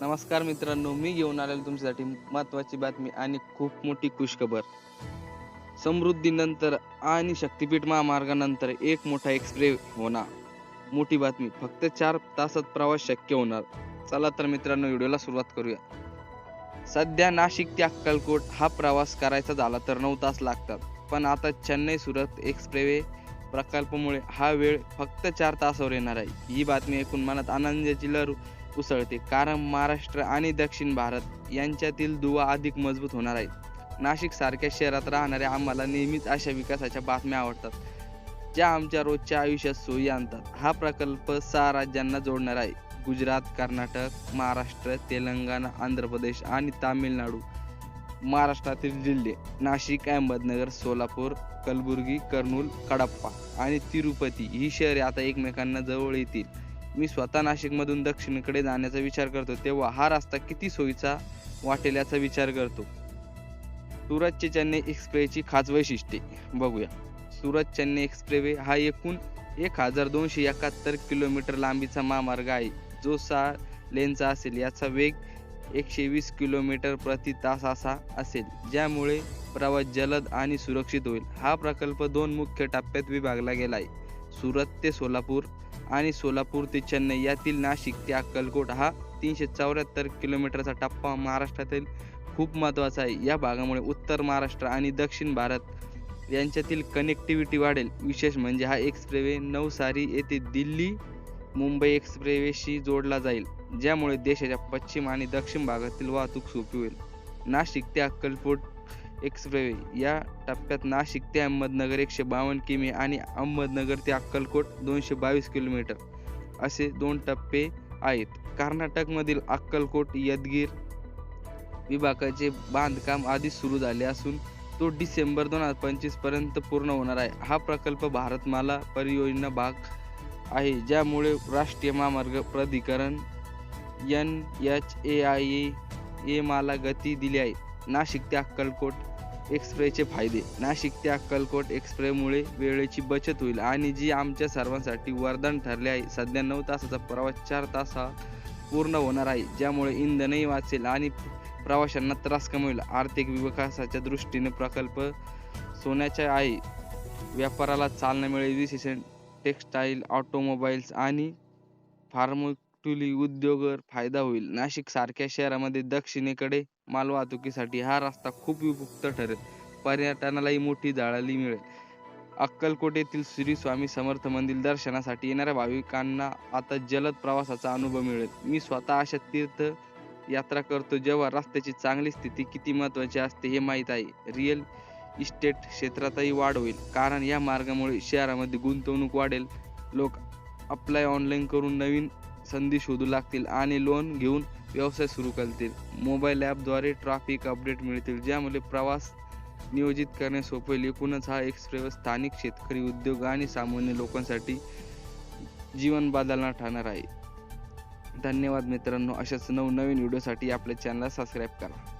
नमस्कार मित्रांनो मी घेऊन आलेलो तुमच्यासाठी महत्वाची बातमी आणि खूप मोठी खुशखबर. समृद्धीनंतर आणि शक्तीपीठ महामार्गानंतर एक मोठा एक्सप्रे होणार. मोठी बातमी फक्त चार तासात प्रवास शक्य होणार. चला तर मित्रांनो व्हिडिओला सुरुवात करूया. सध्या नाशिक ते अक्कलकोट हा प्रवास करायचा झाला तर नऊ तास लागतात. पण आता चेन्नई सुरत एक्सप्रेवे प्रकल्पामुळे हा वेळ फक्त चार तासावर येणार आहे. ही बातमी ऐकून मनात आनंदाची लहर उसळते. कारण महाराष्ट्र आणि दक्षिण भारत यांच्यातील दुवा अधिक मजबूत होणार आहे नाशिक सारख्या शहरात राहणाऱ्या आम्हाला नेहमीच अशा विकासाच्या बातम्या आवडतात ज्या आमच्या रोजच्या आयुष्यात सोयी आणतात. हा प्रकल्प सहा राज्यांना जोडणार आहे. गुजरात कर्नाटक महाराष्ट्र तेलंगणा आंध्र प्रदेश आणि तामिळनाडू. महाराष्ट्रातील जिल्हे नाशिक अहमदनगर सोलापूर कलबुर्गी कर्नूल कडप्पा आणि तिरुपती ही शहरे आता एकमेकांना जवळ येतील. मी स्वतः नाशिकमधून दक्षिणेकडे जाण्याचा विचार करतो तेव्हा हा रस्ता किती सोयीचा वाटेल याचा विचार करतो. सुरत चेन्नई एक्सप्रेसची खास वैशिष्ट्ये. बघूया. सुरत चेन्नई एक्सप्रेवे हा एकूण एक हजार दोनशे एकाहत्तर किलोमीटर लांबीचा महामार्ग आहे. जो सहा लेनचा असेल याचा वेग एकशे वीस किलोमीटर प्रति तास असा असेल. ज्यामुळे प्रवास जलद आणि सुरक्षित होईल. हा प्रकल्प दोन मुख्य टप्प्यात विभागला गेला आहे. सुरत ते सोलापूर आणि सोलापूर ते चेन्नई यातील नाशिक ते अक्कलकोट हा तीनशे चौऱ्याहत्तर किलोमीटरचा टप्पा महाराष्ट्रातील खूप महत्त्वाचा आहे. या भागामुळे उत्तर महाराष्ट्र आणि दक्षिण भारत यांच्यातील कनेक्टिव्हिटी वाढेल. विशेष म्हणजे हा एक्सप्रेवे नवसारी येथे दिल्ली मुंबई एक्सप्रेवेशी जोडला जाईल ज्यामुळे देशाच्या पश्चिम आणि दक्षिण भागातील वाहतूक सोपी होईल. नाशिक ते अक्कलकोट एक्सप्रेवे या टप्प्यात नाशिक ते अहमदनगर एकशे बावन्न किमी आणि अहमदनगर ते अक्कलकोट दोनशे बावीस किलोमीटर असे दोन टप्पे आहेत. कर्नाटकमधील अक्कलकोट यदगीर विभागाचे बांधकाम आधीच सुरू झाले असून तो डिसेंबर दोन हजार पंचवीसपर्यंत पूर्ण होणार आहे. हा प्रकल्प भारतमाला परियोजना भाग आहे ज्यामुळे राष्ट्रीय महामार्ग प्राधिकरण एन एच ए आय ए माला गती दिली आहे. नाशिक ते अक्कलकोट एक्सप्रेसचे फायदे. नाशिक ते अक्कलकोट एक्सप्रेसमुळे वेळेची बचत होईल आणि जी आमच्या सर्वांसाठी वरदान ठरले आहे. सध्या नऊ तासाचा प्रवास चार तासा पूर्ण होणार आहे. ज्यामुळे इंधनही वाचेल आणि प्रवाशांना त्रास कमी होईल आर्थिक विकासाच्या दृष्टीने प्रकल्प सोन्याचा आहे. व्यापाराला चालना मिळेल विशेषण टेक्स्टाईल ऑटोमोबाईल्स आणि फार्म टुली उद्योगावर फायदा होईल. नाशिक सारख्या शहरामध्ये दक्षिणेकडे मालवाहतुकीसाठी हा रस्ता खूप उपयुक्त ठरेल. पर्यटनालाही मोठी जाळाली मिळेल. अक्कलकोट येथील श्री स्वामी समर्थ मंदिर दर्शनासाठी येणाऱ्या भाविकांना आता जलद प्रवासाचा अनुभव मिळेल. मी स्वतः अशा तीर्थ यात्रा करतो जेव्हा रस्त्याची चांगली स्थिती किती महत्वाची असते हे माहीत आहे. रिअल इस्टेट क्षेत्रातही वाढ होईल. कारण या मार्गामुळे शहरामध्ये गुंतवणूक वाढेल. लोक अप्लाय ऑनलाईन करून नवीन संधी शोधू लागतील आणि लोन घेऊन व्यवसाय सुरू करतील. मोबाईल ॲपद्वारे ट्रॅफिक अपडेट मिळतील ज्यामुळे प्रवास नियोजित करणे सोपे होईल. एकूणच हा एक्सप्रेस स्थानिक शेतकरी उद्योग आणि सामान्य लोकांसाठी जीवन बदलणार ठरणार आहे. धन्यवाद मित्रांनो. अशाच नवनवीन व्हिडिओसाठी आपल्या चॅनलला सबस्क्राईब करा.